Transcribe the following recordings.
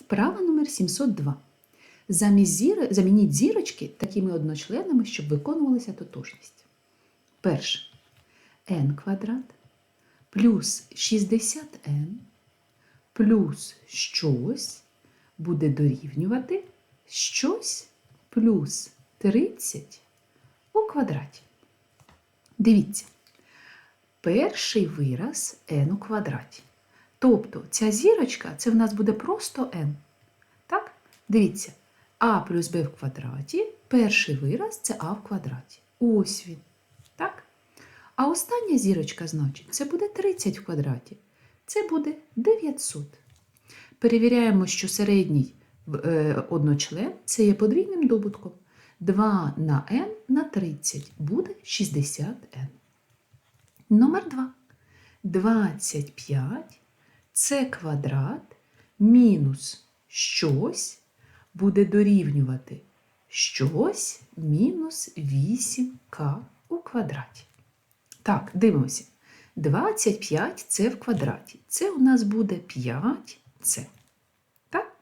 Вправа номер 702. Замість зіри... Замініть зірочки такими одночленами, щоб виконувалася тотожність. Перше. n квадрат плюс 60n плюс щось буде дорівнювати щось плюс 30 у квадраті. Дивіться. Перший вираз n у квадраті. Тобто ця зірочка це в нас буде просто n. Так? Дивіться, а плюс b в квадраті, перший вираз це а в квадраті. Ось він. Так? А остання зірочка, значить, це буде 30 в квадраті. Це буде 900. Перевіряємо, що середній е, одночлен це є подвійним добутком. 2 на n на 30 буде 60n. Номер 2. 25 це квадрат мінус щось буде дорівнювати щось мінус 8к у квадраті. Так, дивимося. 25 це в квадраті. Це у нас буде 5c. Так?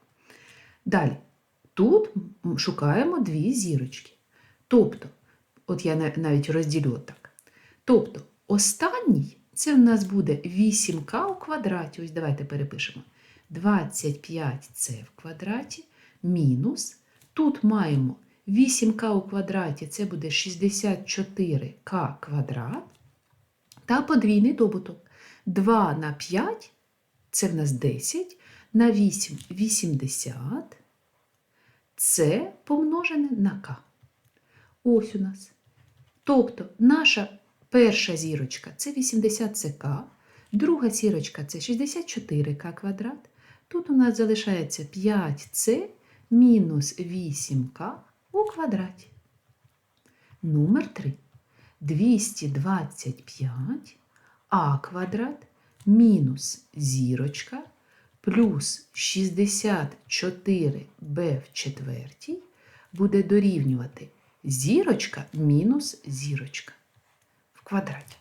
Далі. Тут шукаємо дві зірочки. Тобто, от я навіть розділю так. Тобто, останній це в нас буде 8к у квадраті. Ось давайте перепишемо. 25c в квадраті мінус. Тут маємо 8к у квадраті, це буде 64к квадрат. Та подвійний добуток. 2 на 5 це в нас 10, на 8 80. Це помножене на k. Ось у нас. Тобто наша перша зірочка це 80 ck, друга зірочка це 64к квадрат. Тут у нас залишається 5c мінус 8к у квадраті. Номер 3. 225 а квадрат мінус зірочка плюс 64b в четвертій буде дорівнювати зірочка мінус зірочка в квадраті.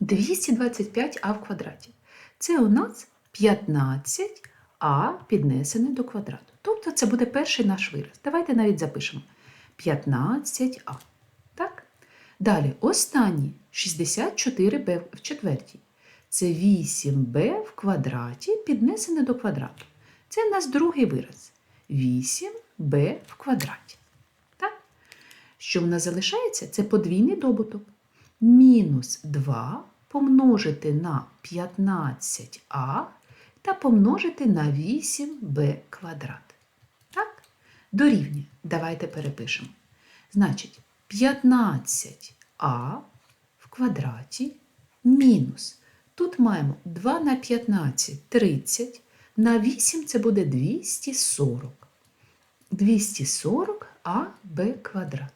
225а в квадраті. Це у нас 15а піднесене до квадрату. Тобто це буде перший наш вираз. Давайте навіть запишемо 15а. Так? Далі останній 64b в четвертій. Це 8b в квадраті піднесене до квадрату. Це в нас другий вираз. 8b в квадраті. Так? Що в нас залишається? Це подвійний добуток. Мінус 2 помножити на 15а та помножити на 8b квадрат. Так? Дорівнює. Давайте перепишемо. Значить, 15а в квадраті мінус. Тут маємо 2 на 15 30. На 8 це буде 240. 240 а б квадрат.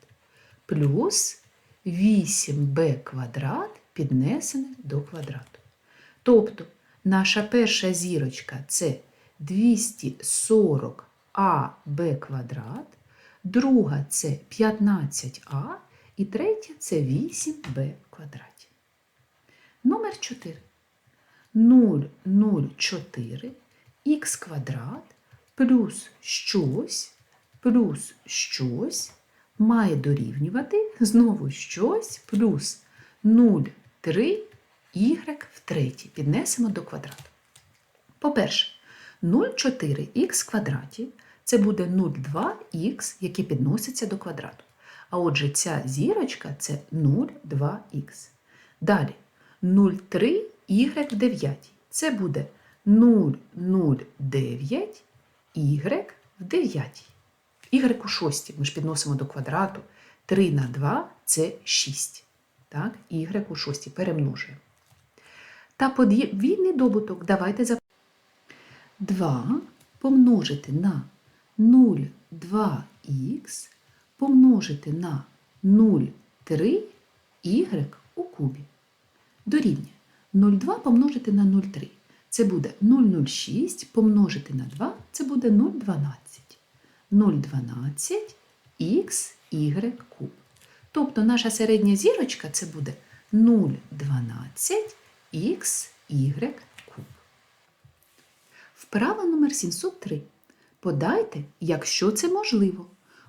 Плюс 8b квадрат піднесене до квадрату. Тобто наша перша зірочка це 240 аб квадрат, друга це 15а і третя це 8b в квадраті. Номер 4. 0,04 х квадрат плюс щось плюс щось має дорівнювати знову щось плюс 0,3 y в третій. Піднесемо до квадрату. По-перше, 0,4х квадраті це буде 0,2х, які підносяться до квадрату. А отже, ця зірочка це 0,2х. Далі 0,3 y в 9. Це буде 0,09 y в 9. Y у 6 ми ж підносимо до квадрату. 3 на 2 це 6. Так, y у 6 перемножуємо. Та подвійний добуток давайте запишемо. 2 помножити на 0,2х помножити на 0,3 y у кубі. Дорівнює 0,2 помножити на 0,3. Це буде 0,06 помножити на 2, це буде 0,12. 0,12 х y куб. Тобто наша середня зірочка це буде 0,12 х y куб. Вправа номер 703. Подайте, якщо це можливо,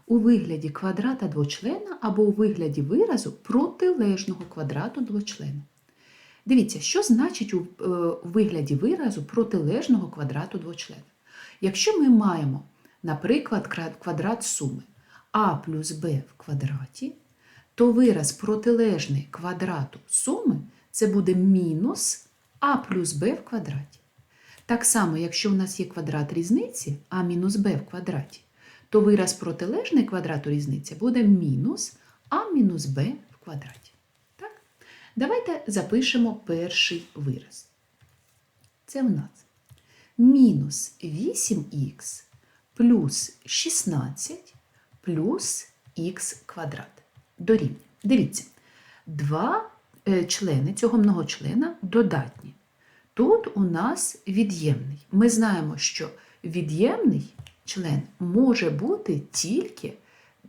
у вигляді квадрата двочлена або у вигляді виразу протилежного квадрату двочлена. Дивіться, що значить у е, вигляді виразу протилежного квадрату двочлена. Якщо ми маємо, наприклад, квадрат суми а плюс b в квадраті, то вираз протилежний квадрату суми це буде мінус а плюс b в квадраті. Так само, якщо у нас є квадрат різниці а мінус b в квадраті, то вираз протилежний квадрату різниці буде мінус а мінус b в квадраті. Так? Давайте запишемо перший вираз. Це в нас мінус 8х плюс 16 плюс х квадрат. Дорівнює. Дивіться, два е, члени цього многочлена додатні. Тут у нас від'ємний. Ми знаємо, що від'ємний член може бути тільки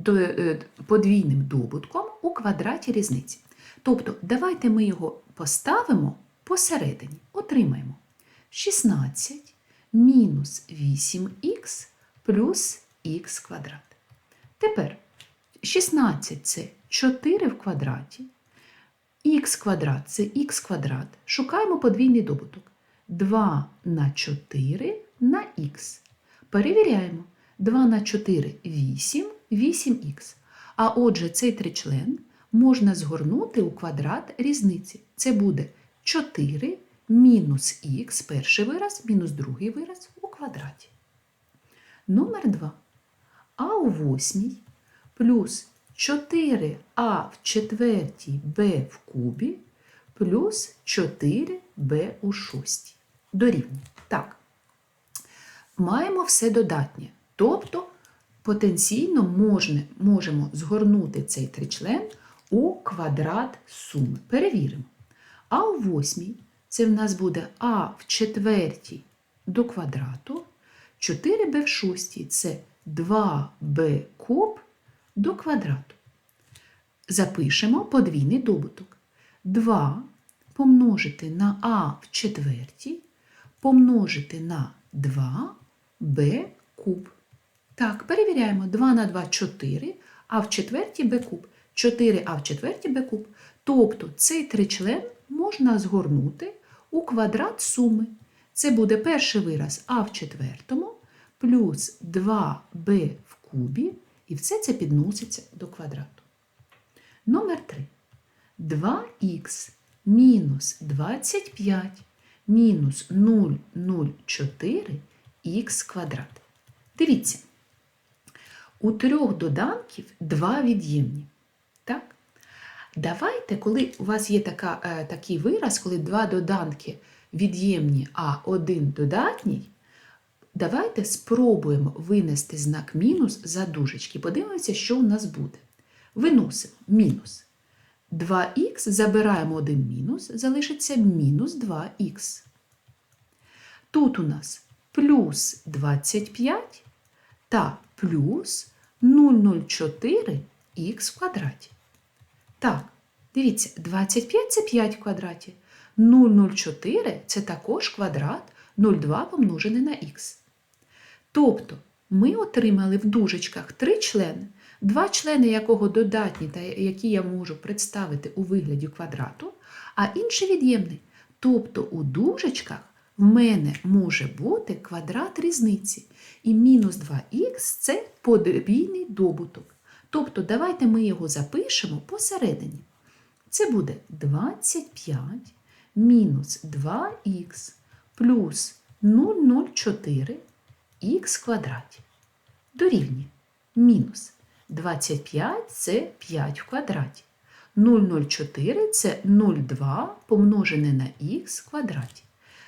е, подвійним добутком у квадраті різниці. Тобто, давайте ми його поставимо посередині, отримаємо 16 мінус 8х плюс х квадрат. Тепер 16 це 4 в квадраті, х квадрат це х квадрат. Шукаємо подвійний добуток. 2 на 4 на х. Перевіряємо. 2 на 4 8, 8х. А отже, цей тричлен можна згорнути у квадрат різниці. Це буде 4 мінус х, перший вираз, мінус другий вираз у квадраті. Номер 2. А у восьмій плюс 4а в четвертій b в кубі плюс 4b у шостій. Дорівнює. Так. Маємо все додатнє. Тобто потенційно можна, можемо згорнути цей тричлен у квадрат суми. Перевіримо. А у восьмій це в нас буде а в четвертій до квадрату, 4b в шостій це 2b куб до квадрату. Запишемо подвійний добуток. 2 помножити на а в четвертій, помножити на 2b куб. Так, перевіряємо. 2 на 2 – 4, а в четвертій b куб. 4а в четвертій b куб. Тобто цей тричлен можна згорнути у квадрат суми. Це буде перший вираз а в четвертому плюс 2b в кубі, і все це підноситься до квадрату. Номер 3. 2х мінус 25 мінус 0,04 х квадрат. Дивіться, у трьох доданків два від'ємні. Так? Давайте, коли у вас є така, е, такий вираз, коли два доданки від'ємні, а один додатній, давайте спробуємо винести знак мінус за дужечки. Подивимося, що у нас буде. Виносимо мінус. 2х, забираємо один мінус, залишиться мінус 2х. Тут у нас плюс 25 та плюс 0,04х в квадраті. Так, дивіться, 25 це 5 в квадраті. 0,04 це також квадрат 0,2 помножене на х. Тобто ми отримали в дужечках три члени, два члени якого додатні та які я можу представити у вигляді квадрату, а інший від'ємний. Тобто у дужечках в мене може бути квадрат різниці. І мінус 2х це подвійний добуток. Тобто давайте ми його запишемо посередині. Це буде 25 мінус 2х плюс 0,04 х квадраті. Дорівнює мінус 25 це 5 в квадраті. 0,04 це 0,2 помножене на х квадраті.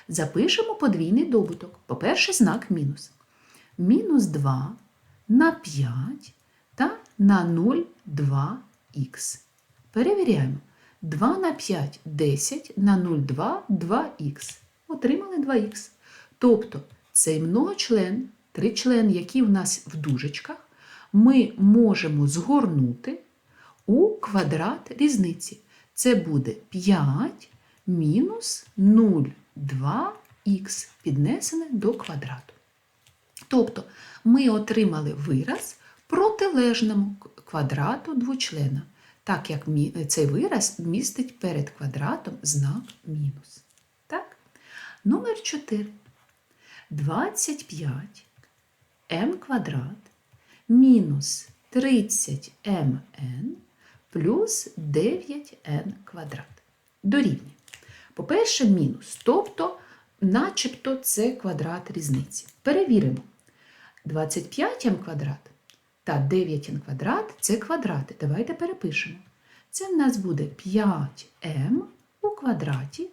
Запишемо подвійний добуток. По-перше, знак мінус. Мінус 2 на 5 та на 0,2х. Перевіряємо. 2 на 5 – 10, на 0,2 – 2х. Отримали 2х. Тобто цей многочлен, тричлен, який в нас в дужечках, ми можемо згорнути у квадрат різниці. Це буде 5 мінус 0,2 х піднесене до квадрату. Тобто ми отримали вираз протилежному квадрату двочлена, так як цей вираз містить перед квадратом знак мінус. Так? Номер 4. 25 м квадрат мінус 30 мн плюс 9n квадрат. Дорівнює. По-перше, мінус, тобто, начебто це квадрат різниці. Перевіримо. 25m квадрат та 9n квадрат це квадрати. Давайте перепишемо. Це в нас буде 5m у квадраті,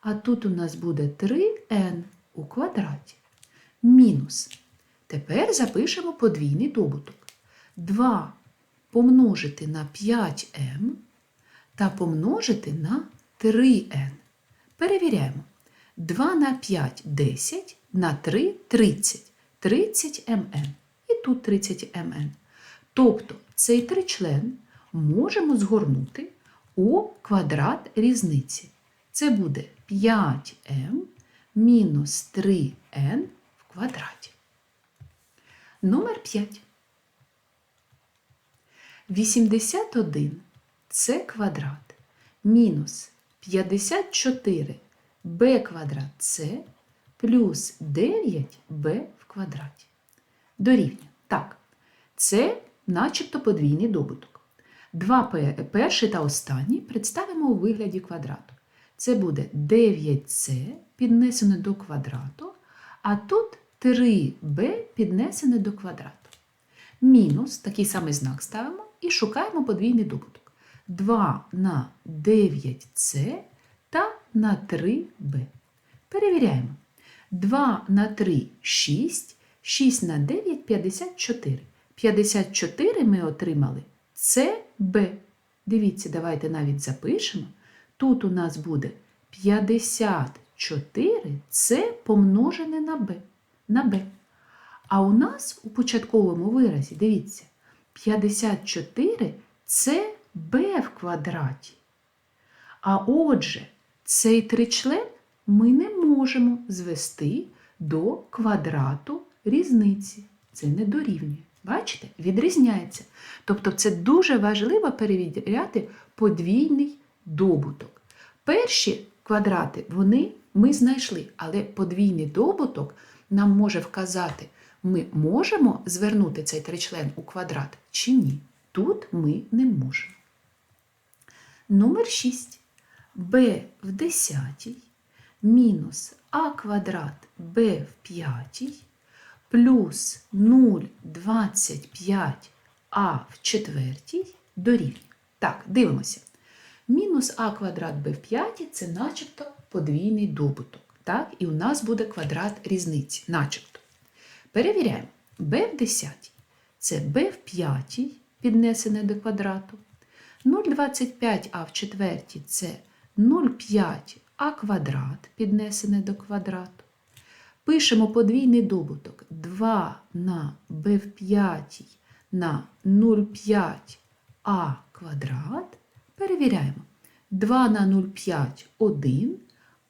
а тут у нас буде 3n у квадраті. Мінус. Тепер запишемо подвійний добуток. 2 помножити на 5m та помножити на 3n. Перевіряємо. 2 на 5 – 10, на 3 – 30. 30 мн. І тут 30 мн. Тобто цей тричлен можемо згорнути у квадрат різниці. Це буде 5m мінус 3n в квадраті. Номер 5. 81 це квадрат мінус 54 b квадрат це плюс 9b в квадраті. Дорівнює. Так, це начебто подвійний добуток. Два перший та останній представимо у вигляді квадрату. Це буде 9c піднесене до квадрату, а тут 3b піднесене до квадрату. Мінус, такий самий знак ставимо і шукаємо подвійний добуток. 2 на 9c та на 3b. Перевіряємо. 2 на 3 – 6, 6 на 9 – 54. 54 ми отримали CB. Дивіться, давайте навіть запишемо. Тут у нас буде 54 це помножене на b. На b. А у нас у початковому виразі, дивіться, 54 це b в квадраті. А отже, цей тричлен ми не можемо звести до квадрату різниці. Це не дорівнює. Бачите, відрізняється. Тобто це дуже важливо перевіряти подвійний добуток. Перші квадрати вони ми знайшли, але подвійний добуток нам може вказати, ми можемо звернути цей тричлен у квадрат чи ні. Тут ми не можемо. Номер 6. b в десятій мінус а квадрат b в п'ятій плюс 0,25а в четвертій дорівнює. Так, дивимося. Мінус а квадрат b в п'ятій – це начебто подвійний добуток. Так? І у нас буде квадрат різниці, начебто. Перевіряємо. b в десятій – це b в п'ятій піднесене до квадрату. 0,25а в четвертій – це 0,5а квадрат піднесене до квадрату. Пишемо подвійний добуток 2 на b в п'ятій на 0,5а квадрат. Перевіряємо. 2 на 0,5 – 1,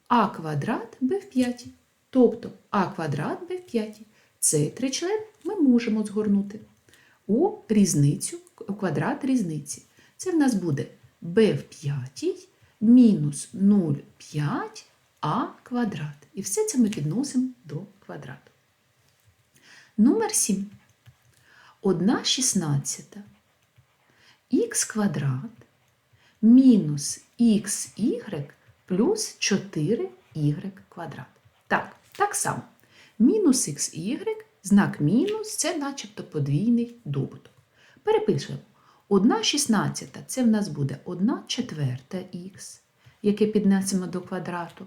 а квадрат b в п'ятій. Тобто а квадрат b в п'ятій. Цей тричлен ми можемо згорнути у різницю, у квадрат різниці. Це в нас буде b в п'ятій мінус 0,5а квадрат. І все це ми підносимо до квадрату. Номер 7. 1 шістнадцята х квадрат мінус xy плюс 4y квадрат. Так, так само. Мінус xy, знак мінус це начебто подвійний добуток. Перепишемо. 1 шістнадцята це в нас буде 1 четверта х, яке піднесемо до квадрату.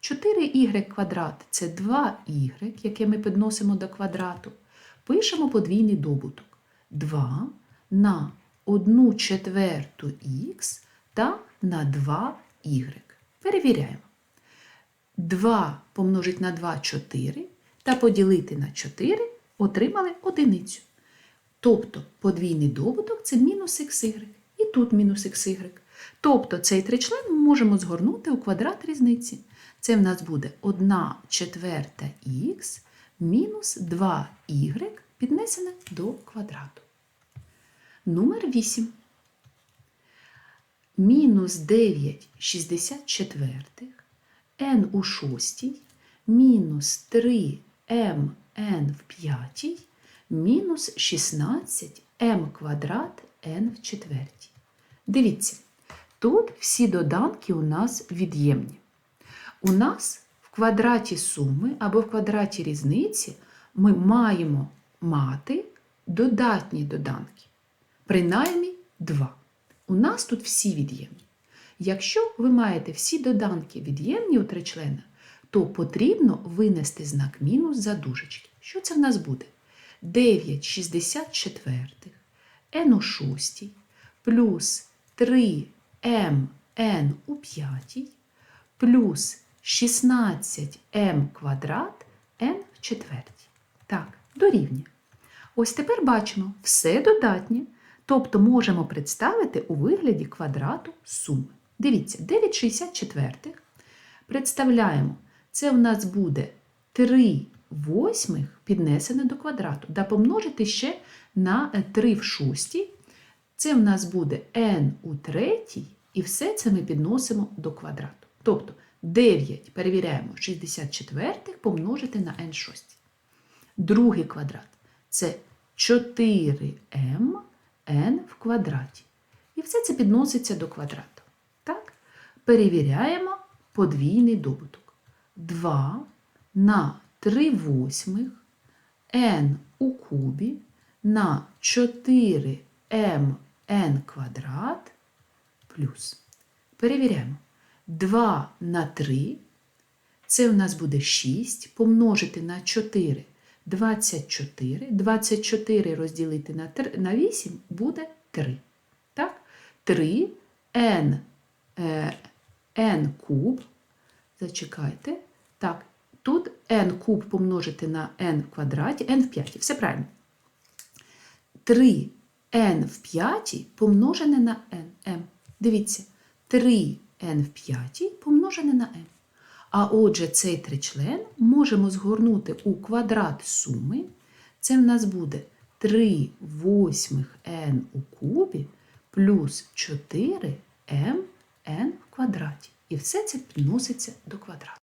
4y квадрат це 2y, яке ми підносимо до квадрату. Пишемо подвійний добуток. 2 на 1 четверту х та на 2y. Перевіряємо. 2 помножить на 2 – 4 та поділити на 4 отримали одиницю. Тобто подвійний добуток це мінус xy. І тут мінус xy. Тобто цей тричлен ми можемо згорнути у квадрат різниці. Це в нас буде 1 четверта х мінус 2y піднесене до квадрату. Номер 8. Мінус 9 64, n у шостій, мінус 3 mn в п'ятій, мінус 16 m квадрат n в четвертій. Дивіться, тут всі доданки у нас від'ємні. У нас в квадраті суми або в квадраті різниці ми маємо мати додатні доданки. Принаймні два. У нас тут всі від'ємні. Якщо ви маєте всі доданки від'ємні у тричлена, то потрібно винести знак мінус за дужечки. Що це в нас буде? 9 64 n у шостій плюс 3 mn у п'ятій плюс 16m квадрат n в четвертій. Так, дорівнює. Ось тепер бачимо все додатнє, тобто можемо представити у вигляді квадрату суми. Дивіться, 9,64 представляємо, це в нас буде 3 восьмих піднесене до квадрату. Да помножити ще на 3 в шостій. Це в нас буде n у третій, і все це ми підносимо до квадрату. Тобто 9, перевіряємо, 64 помножити на n шостій. Другий квадрат це 4m n в квадраті. І все це підноситься до квадрату. Так? Перевіряємо подвійний добуток. 2 на 3 восьмих n у кубі на 4 mn квадрат плюс. Перевіряємо. 2 на 3. Це у нас буде 6 помножити на 4 24. 24 розділити на 3, на 8 буде 3. Так? 3 n, n куб. Зачекайте. Так, тут n куб помножити на n в квадраті, n в 5. Все правильно. 3 n в 5 помножене на n. m. Дивіться, 3 n в 5 помножене на m. А отже, цей тричлен можемо згорнути у квадрат суми. Це в нас буде 3 восьмих n у кубі плюс 4 m n в квадраті. І все це підноситься до квадрату.